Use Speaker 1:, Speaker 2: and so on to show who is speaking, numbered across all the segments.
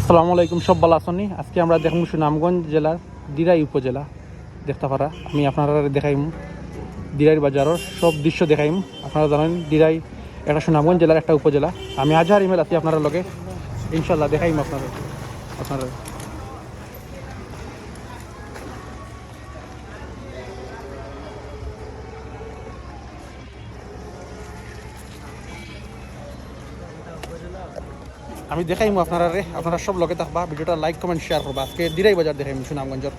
Speaker 1: আসসালামু আলাইকুম, সব ভালো আসনি আজকে আমরা দেখব সুনামগঞ্জ জেলার দিরাই উপজেলা। দেখতে পারা, আমি আপনারা দেখাইম। দিরাই বাজারের সব দৃশ্য দেখাইম। আপনারা জানেন, দিরাই একটা সুনামগঞ্জ জেলার একটা উপজেলা। আমি আজহার ইমেল আছি আপনার লগে। ইনশাল্লাহ দেখাইম আপনারা আপনারা আমি দেখাইমু আপনারা রে, আপনারা সব লগে থাকবা, ভিডিওটা লাইক কমেন্ট শেয়ার করবা। আজকে দিরাই বাজার দেখাইমু সুনামগঞ্জের।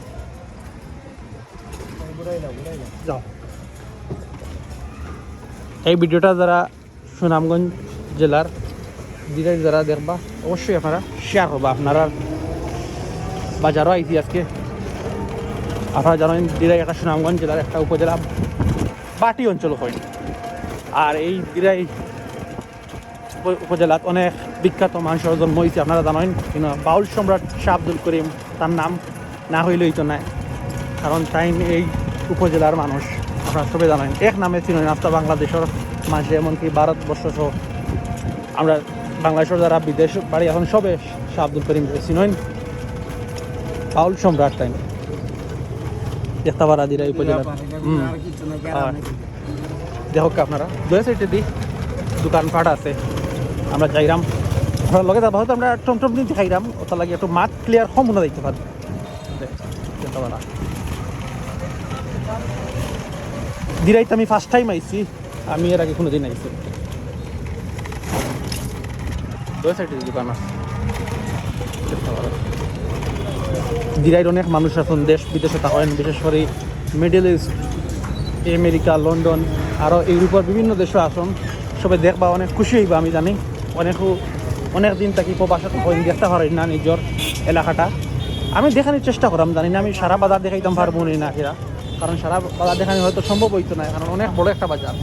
Speaker 1: যাও। এই ভিডিওটা যারা সুনামগঞ্জ জেলার দিরাই যারা দেখবা, অবশ্যই আপনারা শেয়ার করবা। আপনারা বাজারও আইছি আজকে। আপনারা জানেন দিরাই একটা সুনামগঞ্জ জেলার একটা উপজেলা, বাটি অঞ্চল হয়। আর এই দিরাই উপজেলাত অনেক বিখ্যাত মানুষের জন্ম হয়েছে আপনারা জানেন। কিন্তু বাউল সম্রাট শাহ আব্দুল করিম তার নাম না হইলেই তো নাই। কারণ তাই এই উপজেলার মানুষ আপনারা সবাই জানেন। এক নামে চিনেন আস্তা বাংলাদেশের মাঝে এমনকি ভারতবর্ষ সহ আমরা বাংলাদেশের যারা বিদেশ বাড়ি এখন সবে শাহ আব্দুল করিম চিনেন বাউল সম্রাট তাই। দেখতে পারা দিরা এই উপজেলার। হুম। দেখো আপনারা দুই সাইডে দি। দোকানপাট আছে। আমরা যাইরাম। আমরা লগে যাব হয়তো আমরা টমটম দিন খাইরাম। ওটা লাগে একটু মাঠ ক্লিয়ার দেখতে পারব। দেখতে পারা দিরাইতে আমি ফার্স্ট টাইম আইছি। আমি এর আগে কোনো দিন আইছি দোকান আছে। দিরাইর অনেক মানুষ আছেন দেশ বিদেশে থাকেন বিশেষ করে মিডল ইস্ট আমেরিকা লন্ডন আরও ইউরোপের বিভিন্ন দেশে আসুন সবাই দেখবা অনেক খুশি হইবা আমি জানি। অনেকও অনেক দিন থাকি প্রবাসে হইন দেখতে পারি না নিজের এলাকাটা। আমি দেখানোর চেষ্টা করাম, জানি না, আমি সারা বাজার দেখাইতাম পারব নি না কিরা কারণ সারা বাজার দেখানো হয়তো সম্ভব হইতো না, কারণ অনেক বড় একটা বাজার।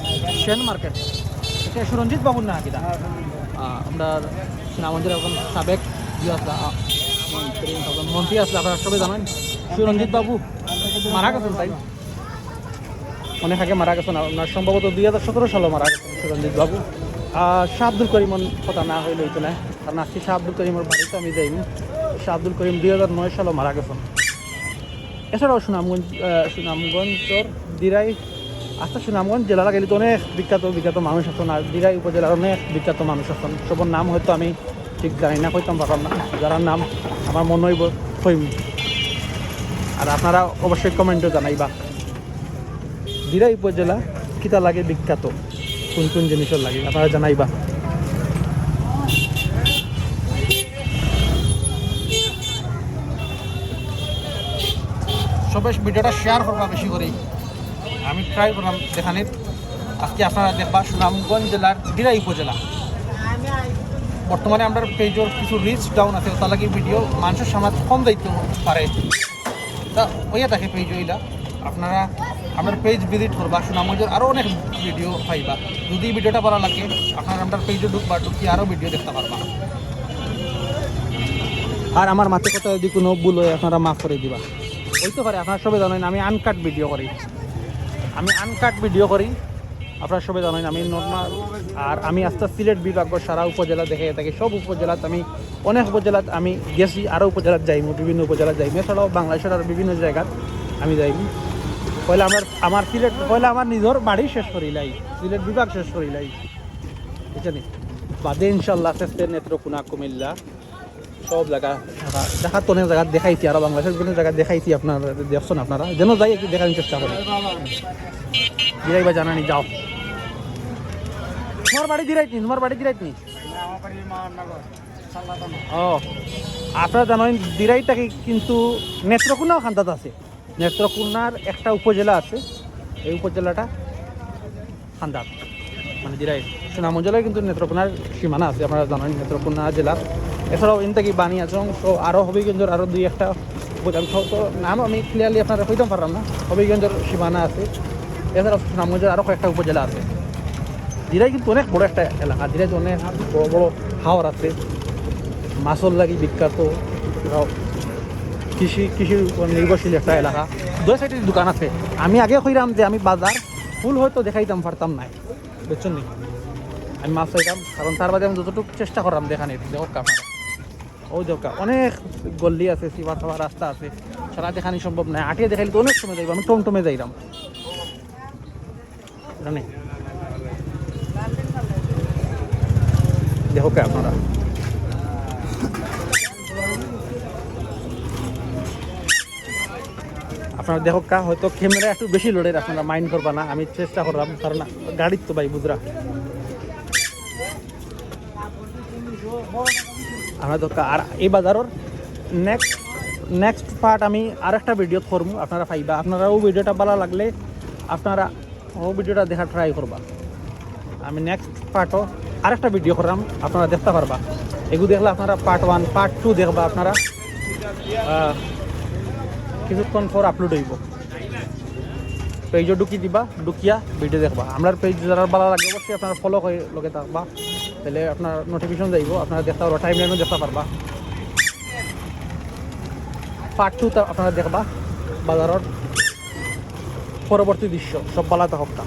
Speaker 1: সেন মার্কেট এটা সুরঞ্জিত বাবুর না কিরা আমরা সুনামঞ্জের এখন সাবেক মন্ত্রী আসলে আপনারা সবাই জানেন? সুরঞ্জিত বাবু। মারা গেছেন তাই? অনেক আগে মারা গেছেন, আপনার সম্ভবত দুই হাজার সতেরো সালে মারা গেছেন সুরঞ্জিত বাবু। শাহ আব্দুল করিমন কথা না হইলে হইতো না কারণ আজকে শাহ আব্দুল করিমের বাড়িতে আমি যাইনি। শাহ আব্দুল করিম দুই হাজার নয় সালে মারা গেছেন। এছাড়াও সুনামগঞ্জ সুনামগঞ্জর দিরাই আচ্ছা সুনামগঞ্জ জেলা গেলে তো অনেক বিখ্যাত বিখ্যাত মানুষ আছেন। আর দিরাই উপজেলার অনেক বিখ্যাত মানুষ আছেন। সবার নাম হয়তো আমি ঠিক জানি না কইতাম পারলাম না যারা নাম আমার মনে হইব কইম আর আপনারা অবশ্যই কমেন্টও জানাইবা। দিরাই উপজেলা কিতা লাগে বিখ্যাত? কোন কোন জিনিসের লাগে আপনারা জানাইবা। সবাই ভিডিওটা শেয়ার করবা বেশি করে আমি ট্রাই করলাম দেখানির আজকে আপনারা দেখবা সুনামগঞ্জ জেলার দিরাই উপজেলা। বর্তমানে আমরা পেজের কিছু রিচ ডাউন আছে তার লাগে ভিডিও মানুষের সমাজ কম দায়িত্ব পারে। তা ওইয়া থাকে পেজ ওইলা আপনারা আমার পেজ ভিজিট করবা, সুনামগঞ্জের আরও অনেক ভিডিও পাইবা যদি ভিডিওটা ভালো লাগে, আপনারা আমার পেজে ঢুকবা, ঢুকি আরও ভিডিও দেখতে পারবা। আর আমার মাথে কথা যদি কোনো ভুল হয়, আপনারা মাফ করে দিবা। হইতে পারে আপনারা সবাই জানেন, আমি আনকাট ভিডিও করি। আমি আনকাট ভিডিও করি, আপনারা সবাই জানেন, আমি নর্মাল আর আমি আস্তে সিলেট বিভাগ সারা উপজেলা দেখে থাকি। সব উপজেলাত আমি, অনেক উপজেলাত আমি গেছি আরও উপজেলাত যাইমু, বিভিন্ন উপজেলাত যাইমু। এছাড়াও বাংলাদেশের আরও বিভিন্ন জায়গাত আমি যাইমু। পয়লা আমার আমার সিলেট, পয়লা আমার নিজের বাড়ি শেষ করিলাই সিলেট বিভাগ শেষ করিলাই বুঝছেন? বাদে ইনশাল্লাহ চেষ্টের নেত্রকোনা কুমিল্লা। সব জায়গা দেখা- দেখার তো অনেক জায়গা দেখাইছি, আরও বাংলাদেশের বিভিন্ন জায়গা দেখাইছি আপনারা, দেখছেন আপনারা? যেন যাই একটু দেখানোর চেষ্টা করি দিরাই বা জানানি, যাও। তোমার বাড়ি দিরাইত নি? তোমার বাড়ি দিরাইত নি? ও, আপনারা জানেন দিরাইটাকে কিন্তু নেত্রকোনাও খান্দাত আছে। নেত্রকোনার একটা উপজেলা আছে। এই উপজেলাটা খান্দাত মানে দিরাই সুনামঞ্জলায় কিন্তু নেত্রকোনার সীমানা আছে, আপনারা জানেন নেত্রকোনা জেলার। এছাড়াও এন থেকে বানিয়াচং তো আরও হবিগঞ্জের আরও দুই একটা উপজেলা তো- তো নাম আমি ক্লিয়ারলি আপনারা কইতে পারলাম না, হবিগঞ্জের সীমানা আছে। এছাড়াও সুনামগঞ্জের আরও কয়েকটা উপজেলা আছে। দিরাই কিন্তু অনেক বড় একটা এলাকা দিরাই অনেক বড় বড় হাওর আছে। মাছর লাগি বিখ্যাত। কৃষি কৃষির উপর নির্ভরশীল একটা এলাকা। দুই সাইডে দোকান আছে, আমি আগে কইরাম যে আমি বাজার ফুল হয়তো দেখাইতাম, পারতাম নাই। বুঝছেন নি আমি মাছ চাইতাম, কারণ তার বাদে আমি যতটুকু চেষ্টা করলাম দেখানির দেখো আপনারা ও দেখা অনেক গল্লি আছে, সিবার সাবার রাস্তা আছে, সারা দেখানি সম্ভব নয় আটিয়ে দেখাইলে তো অনেক সময় যাইব, আমি টমটমে যাইলাম জানি দেখো আপনারা? আপনারা দেখো কা, হয়তো ক্যামেরা একটু বেশি লোডের আপনারা মাইন্ড করবা না, আমি চেষ্টা করলাম, কারণ গাড়ির তো ভাই বুঝরা। আমরা তো আর এই বাজারের নেক্সট নেক্সট পার্ট আমি আর একটা ভিডিও করব আপনারা পাইবা। আপনারা ও ভিডিওটা ভালো লাগলে আপনারা ও ভিডিওটা দেখা ট্রাই করবা। আমি নেক্সট পার্টও আরেকটা ভিডিও করলাম, আপনারা দেখতে পারবা। এগুলো দেখলে আপনারা পার্ট ওয়ান পার্ট টু দেখবা আপনারা। কিছুক্ষণ পর আপলোড হইব। পেজও ঢুকি দিবা, ঢুকিয়া ভিডিও দেখবা। আমার পেজ যারা ভালো লাগে অবশ্যই আপনার ফলো করে লগে থাকবা। তাহলে আপনার নোটিফিকেশন যাইব, আপনারা দেখতে পারবা টাইম লাইনও দেখতে পারবা। পার্ট টু আপনারা দেখবা, বাজারের পরবর্তী দৃশ্য, সব ভালো থাকা